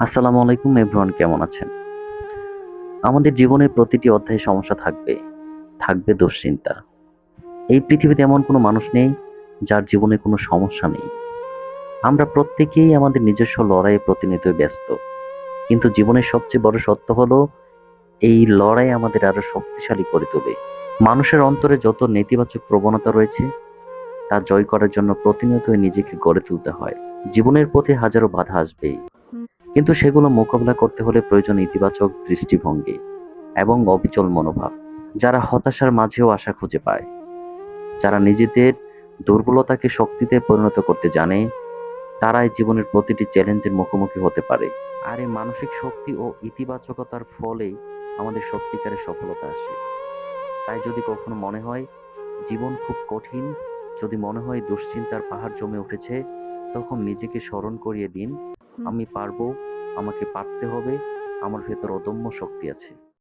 আসসালামু আলাইকুম, এভরিওয়ান, কেমন আছেন? আমাদের জীবনে প্রতিটি অধ্যায়ে সমস্যা থাকবে থাকবে দুশ্চিন্তা। এই পৃথিবীতে এমন কোনো মানুষ নেই যার জীবনে কোনো সমস্যা নেই। আমরা প্রত্যেকেই আমাদের নিজস্ব লড়াইয়ে প্রতিনিয়ত ব্যস্ত। কিন্তু জীবনের সবচেয়ে বড় সত্য হলো, এই লড়াই আমাদের আরও শক্তিশালী করে তোলে। মানুষের অন্তরে যত নেতিবাচক প্রবণতা রয়েছে, তা জয় করার জন্য প্রতিনিয়তই নিজেকে গড়ে তুলতে হয়। জীবনের পথে হাজারো বাধা আসবেই। কিন্তু সেগুলো মোকাবিলা করতে হলে প্রয়োজন ইতিবাচক দৃষ্টিভঙ্গি এবং অবিচল মনোভাব, যারা হতাশার মাঝেও আশা খুঁজে পায়। যারা নিজেদের দুর্বলতাকে শক্তিতে পরিণত করতে জানে, তারাই জীবনের প্রতিটি চ্যালেঞ্জের মুখোমুখি হতে পারে। আর এই মানসিক শক্তি ও ইতিবাচকতার ফলেই আমাদের সত্যিকারের সফলতা আসে। তাই যদি কখনো মনে হয় জীবন খুব কঠিন, যদি মনে হয় দুশ্চিন্তার পাহাড় জমে উঠেছে, তখন নিজেকে স্মরণ করিয়ে দিন। আমি পারব আমাকে পারতে হবে আমার ভেতর অদম্য শক্তি আছে।